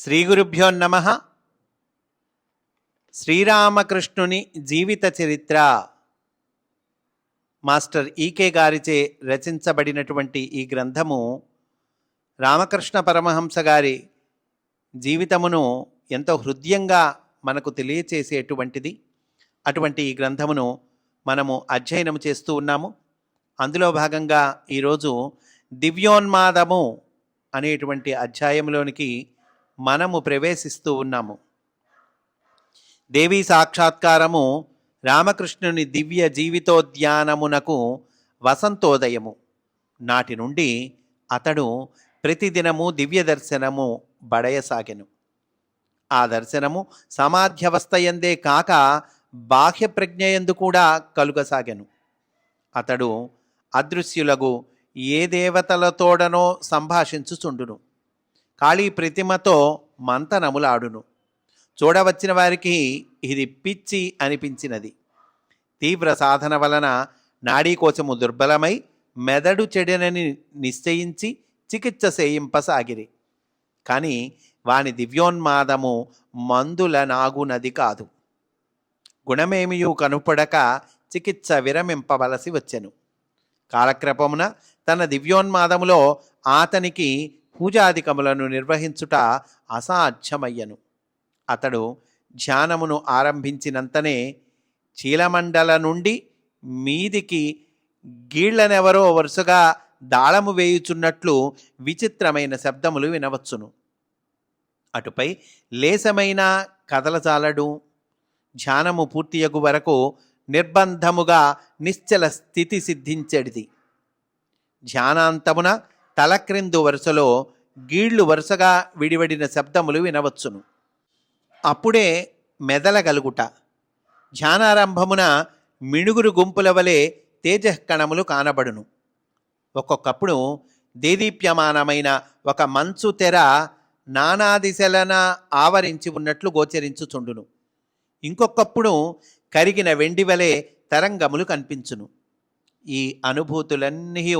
శ్రీ గురుభ్యో నమ. శ్రీరామకృష్ణుని జీవిత చరిత్ర మాస్టర్ ఈకే గారిచే రచించబడినటువంటి ఈ గ్రంథము రామకృష్ణ పరమహంస గారి జీవితమును ఎంతో హృదయంగా మనకు తెలియచేసేటువంటిది. అటువంటి ఈ గ్రంథమును మనము అధ్యయనం చేస్తూ ఉన్నాము. అందులో భాగంగా ఈరోజు దివ్యోన్మాదము అనేటువంటి అధ్యాయంలోనికి మనము ప్రవేశిస్తూ ఉన్నాము. దేవీ సాక్షాత్కారము రామకృష్ణుని దివ్య జీవితోద్యానమునకు వసంతోదయము. నాటి నుండి అతడు ప్రతిదినము దివ్య దర్శనము బడయసాగెను. ఆ దర్శనము సమాధ్యవస్థయందే కాక బాహ్య ప్రజ్ఞయందు కూడా కలుగసాగెను. అతడు అదృశ్యులకు ఏ దేవతలతోడనో సంభాషించుచుండును. కాళీ ప్రతిమతో మంతనములాడును. చూడవచ్చిన వారికి ఇది పిచ్చి అనిపించినది. తీవ్ర సాధన వలన నాడీకోశము దుర్బలమై మెదడు చెడెనని నిశ్చయించి చికిత్స చేయింపసాగిరి. కానీ వాని దివ్యోన్మాదము మందుల నాగునది కాదు. గుణమేమియు కనుపడక చికిత్స విరమింపవలసి వచ్చెను. కాలక్రమమున తన దివ్యోన్మాదములో అతనికి పూజాధికములను నిర్వహించుట అసాధ్యమయ్యను. అతడు ధ్యానమును ఆరంభించినంతనే చీలమండల నుండి మీదికి గీళ్ళనెవరో వరుసగా దాళము వేయుచున్నట్లు విచిత్రమైన శబ్దములు వినవచ్చును. అటుపై లేసమైన కదలజాలడు ధ్యానము పూర్తియగు వరకు నిర్బంధముగా నిశ్చల స్థితి సిద్ధించడిది. ధ్యానాంతమున తలక్రిందు వరుసలో గీళ్ళు వరుసగా విడివడిన శబ్దములు వినవచ్చును. అప్పుడే మెదలగలుగుట ధ్యానారంభమున మిణుగురు గుంపుల వలె తేజకణములు కానబడును. ఒక్కొక్కప్పుడు దేదీప్యమానమైన ఒక మంచు తెర నానా దిశలన ఆవరించి ఉన్నట్లు గోచరించుచుండును. ఇంకొకప్పుడు కరిగిన వెండి వలె తరంగములు కనిపించును. ఈ అనుభూతులన్నీ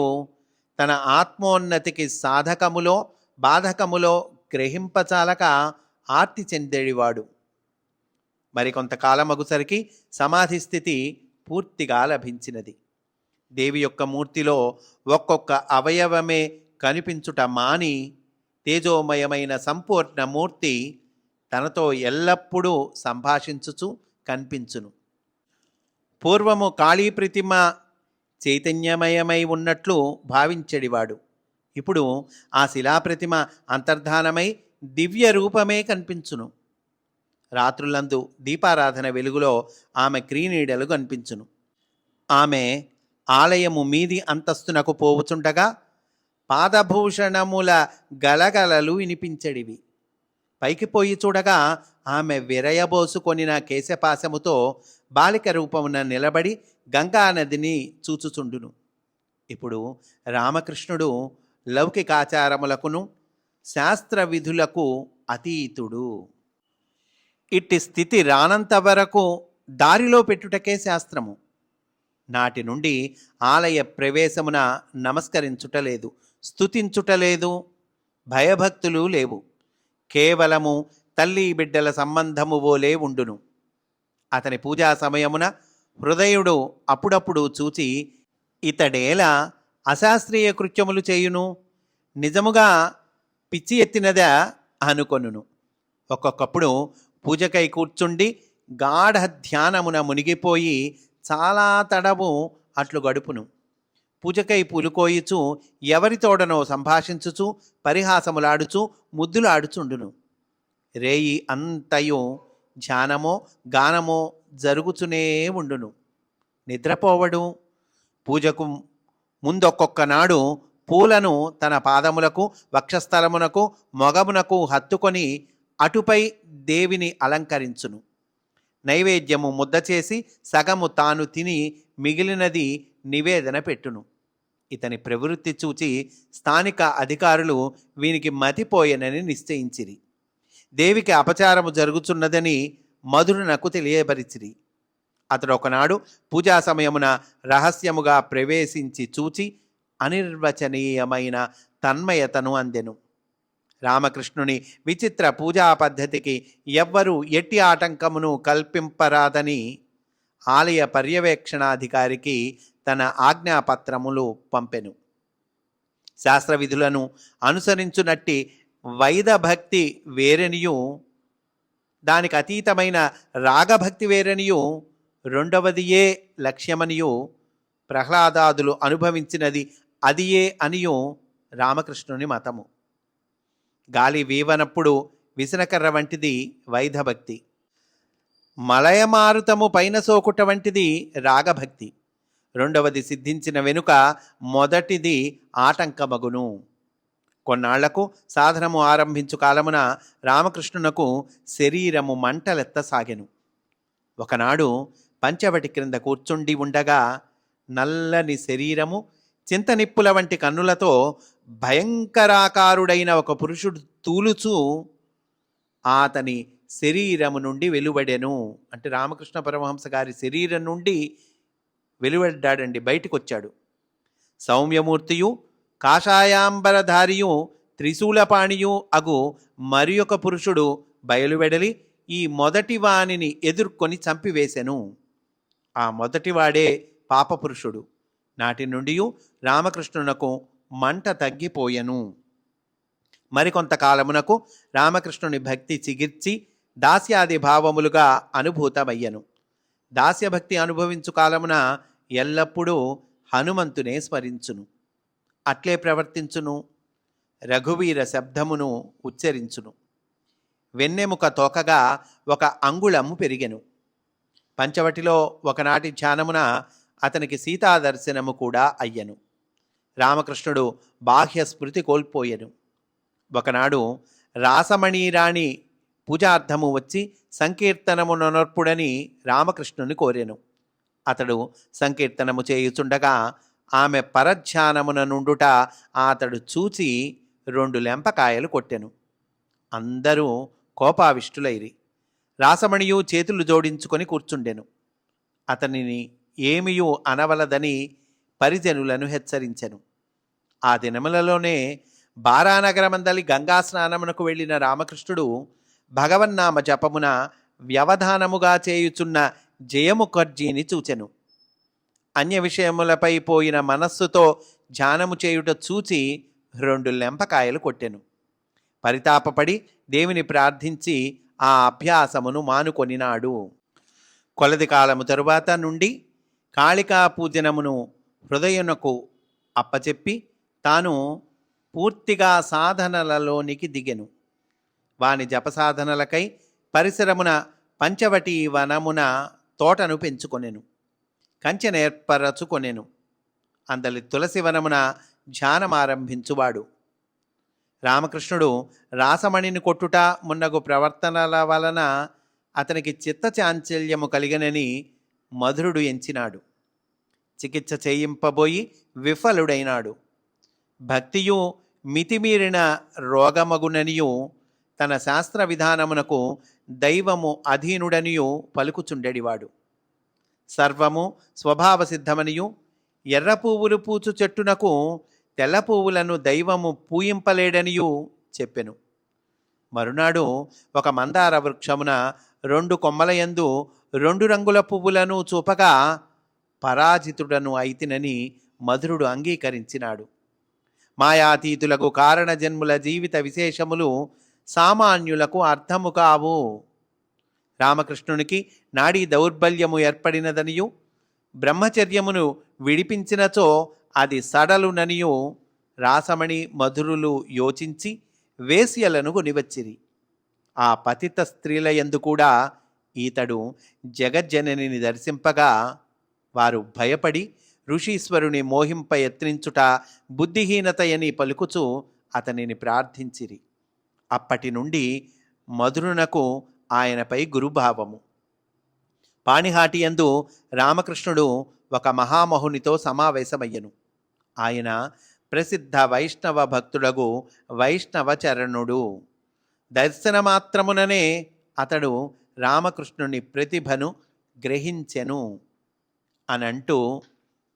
తన ఆత్మోన్నతికి సాధకములో బాధకములో గ్రహింపచాలక ఆర్తి చెందేడివాడు. మరికొంతకాలమగుసరికి సమాధి స్థితి పూర్తిగా లభించినది. దేవి యొక్క మూర్తిలో ఒక్కొక్క అవయవమే కనిపించుట మాని తేజోమయమైన సంపూర్ణ మూర్తి తనతో ఎల్లప్పుడూ సంభాషించుచు కనిపించును. పూర్వము కాళీ ప్రతిమ చైతన్యమయమై ఉన్నట్లు భావించడివాడు. ఇప్పుడు ఆ శిలాప్రతిమ అంతర్ధానమై దివ్య రూపమే కనిపించును. రాత్రులందు దీపారాధన వెలుగులో ఆమె క్రీనీడలు కనిపించును. ఆమె ఆలయము మీది అంతస్తునకు పోవుచుండగా పాదభూషణముల గలగలలు వినిపించడివి. పైకి పోయి చూడగా ఆమె విరయబోసుకొనిన కేశపాశముతో బాలిక రూపమున నిలబడి గంగా నదిని చూచుచుండును. ఇప్పుడు రామకృష్ణుడు లౌకికాచారములకును శాస్త్ర విధులకు అతీతుడు. ఇట్టి స్థితి రానంత వరకు దారిలో పెట్టుటకే శాస్త్రము. నాటి నుండి ఆలయ ప్రవేశమున నమస్కరించుటలేదు స్థుతించుటలేదు భయభక్తులు లేవు. కేవలము తల్లి బిడ్డల సంబంధము వోలే ఉండును. అతని పూజా సమయమున హృదయుడు అప్పుడప్పుడు చూచి ఇతడేలా అశాస్త్రీయ కృత్యములు చేయును? నిజముగా పిచ్చి ఎత్తినదా? అనుకొనును. ఒక్కొక్కప్పుడు పూజకై కూర్చుండి గాఢ ధ్యానమున మునిగిపోయి చాలా తడవు అట్లు గడుపును. పూజకై పూలుకోయిచు ఎవరితోడనో సంభాషించుచు పరిహాసములాడుచు ముద్దులాడుచుండును. రేయి అంతయు ధ్యానమో గానమో జరుగుతూనే ఉండును. నిద్రపోవడం. పూజకు ముందొక్కొక్క నాడు పూలను తన పాదములకు వక్షస్థలమునకు మొగమునకు హత్తుకొని అటుపై దేవిని అలంకరించును. నైవేద్యము ముద్ద చేసి సగము తాను తిని మిగిలినది నివేదన పెట్టును. ఇతని ప్రవృత్తి చూచి స్థానిక అధికారులు వీనికి మతిపోయెనని నిశ్చయించిరి. దేవికి అపచారము జరుగుచున్నదని మధురునకు తెలియపరిచిరి. అతడు ఒకనాడు పూజా సమయమున రహస్యముగా ప్రవేశించి చూచి అనిర్వచనీయమైన తన్మయతను అందెను. రామకృష్ణుని విచిత్ర పూజా పద్ధతికి ఎవ్వరూ ఎట్టి ఆటంకమును కల్పింపరాదని ఆలయ పర్యవేక్షణాధికారికి తన ఆజ్ఞాపత్రములు పంపెను. శాస్త్ర విధులను అనుసరించునట్టి వైదభక్తి వేరనియు దానికి అతీతమైన రాగభక్తి వేరనియు రెండవదియే లక్ష్యమనియు ప్రహ్లాదాదులు అనుభవించినది అదియే అనియు రామకృష్ణుని మతము. గాలి వీవనప్పుడు విసనకర్ర వంటిది వైధభక్తి. మలయమారుతము పైన సోకుట వంటిది రాగభక్తి. రెండవది సిద్ధించిన వెనుక మొదటిది ఆటంకమగును. కొన్నాళ్ళకు సాధనము ఆరంభించు కాలమున రామకృష్ణునకు శరీరము మంటలెత్తసాగెను ఒకనాడు పంచవటి క్రింద కూర్చుండి ఉండగా నల్లని శరీరము చింతనిప్పుల వంటి కన్నులతో భయంకరాకారుడైన ఒక పురుషుడు తూలుచూ అతని శరీరము నుండి వెలువడెను. అంటే రామకృష్ణ పరమహంస గారి శరీరం నుండి వెలువడ్డాడండి బయటికి వచ్చాడు సౌమ్యమూర్తియు కాషాయాంబరధారియు త్రిశూలపాణియు అగు మరి ఒక పురుషుడు బయలువెడలి ఈ మొదటి వానిని ఎదుర్కొని చంపివేశెను ఆ మొదటివాడే పాపపురుషుడు నాటి నుండి రామకృష్ణునకు మంట తగ్గిపోయెను. మరికొంతకాలమునకు రామకృష్ణుని భక్తి చిగిర్చి దాస్యాది భావములుగా అనుభూతమయ్యను. దాస్యభక్తి అనుభవించు కాలమున ఎల్లప్పుడూ హనుమంతునే స్మరించును. అట్లే ప్రవర్తించును. రఘువీర శబ్దమును ఉచ్చరించును. వెన్నెముక తోకగా ఒక అంగుళము పెరిగెను. పంచవటిలో ఒకనాటి ధ్యానమున అతనికి సీతా దర్శనము కూడా అయ్యను. రామకృష్ణుడు బాహ్య స్మృతి కోల్పోయెను. ఒకనాడు రాసమణీరాణి పూజార్థము వచ్చి సంకీర్తనము నొనర్పుడని రామకృష్ణుని కోరెను. అతడు సంకీర్తనము చేయుచుండగా ఆమె పరధ్యానమున నుండుట అతడు చూచి రెండు లెంపకాయలు కొట్టెను. అందరూ కోపావిష్టులైరి. రాసమణియు చేతులు జోడించుకొని కూర్చుండెను. అతనిని ఏమియూ అనవలదని పరిజనులను హెచ్చరించెను. ఆ దినములలోనే బారానగరమందలి గంగా స్నానమునకు వెళ్ళిన రామకృష్ణుడు భగవన్నామ జపమున వ్యవధానముగా చేయుచున్న జయముఖర్జీని చూచెను. అన్య విషయములపై పోయిన మనస్సుతో ధ్యానము చేయుట చూచి రెండు లెంపకాయలు కొట్టెను. పరితాపపడి దేవుని ప్రార్థించి ఆ అభ్యాసమును మానుకొనినాడు. కొలది కాలము తరువాత నుండి కాళికా పూజనమును హృదయునకు అప్పచెప్పి తాను పూర్తిగా సాధనలలోనికి దిగెను. వాని జపసాధనలకై పరిసరమున పంచవటి వనమున తోటను పెంచుకొనెను. కంచెనేర్పరచుకొనెను అందలి తులసి వనమున ధ్యానమారంభించువాడు రామకృష్ణుడు రాసమణిని కొట్టుట మున్నగు ప్రవర్తనల వలన అతనికి చిత్త చాంచల్యము కలిగనని మధురుడు ఎంచినాడు. చికిత్స చేయింపబోయి విఫలుడైనాడు. భక్తియు మితిమీరిన రోగమగుననియు తన శాస్త్ర విధానమునకు దైవము అధీనుడనియు పలుకుచుండెడివాడు. సర్వము స్వభావ సిద్ధమనియు ఎర్ర పువ్వులు పూచు చెట్టునకు తెల్ల పువ్వులను దైవము పూయింపలేడనియు చెప్పెను. మరునాడు ఒక మందార వృక్షమున రెండు కొమ్మలయందు రెండు రంగుల పువ్వులను చూపగా పరాజితుడను అయితినని మధురుడు అంగీకరించినాడు. మాయాతీతులకు కారణ జన్ముల జీవిత విశేషములు సామాన్యులకు అర్థము కావు. రామకృష్ణునికి నాడీ దౌర్బల్యము ఏర్పడినదనియు బ్రహ్మచర్యమును విడిపించినచో అది సడలుననియు రాసమణి మధురులు యోచించి వేశ్యలను కొనివచ్చిరి. ఆ పతిత స్త్రీల యందు కూడా ఈతడు జగజ్జననిని దర్శింపగా వారు భయపడి ఋషీశ్వరుని మోహింప యత్నించుట బుద్ధిహీనతయని పలుకుచు అతనిని ప్రార్థించిరి. అప్పటి నుండి మధురునకు ఆయనపై గురుభావము. పాణిహాటియందు రామకృష్ణుడు ఒక మహామహునితో సమావేశమయ్యను. ఆయన ప్రసిద్ధ వైష్ణవ భక్తుడగు వైష్ణవ చరణుడు దర్శనమాత్రముననే అతడు రామకృష్ణుని ప్రతిభను గ్రహించెను అని అంటూ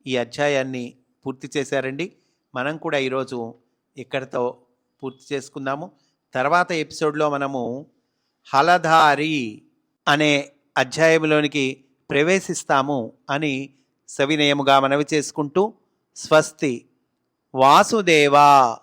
ఈ అధ్యాయాన్ని పూర్తి చేశారండి. మనం కూడా ఈరోజు ఇక్కడితో పూర్తి చేసుకుందాము. తర్వాత ఎపిసోడ్లో మనము హలధారి అనే అధ్యాయంలోనికి ప్రవేశిస్తాము అని సవినయముగా మనవి చేసుకుంటూ స్వస్తి వాసుదేవా.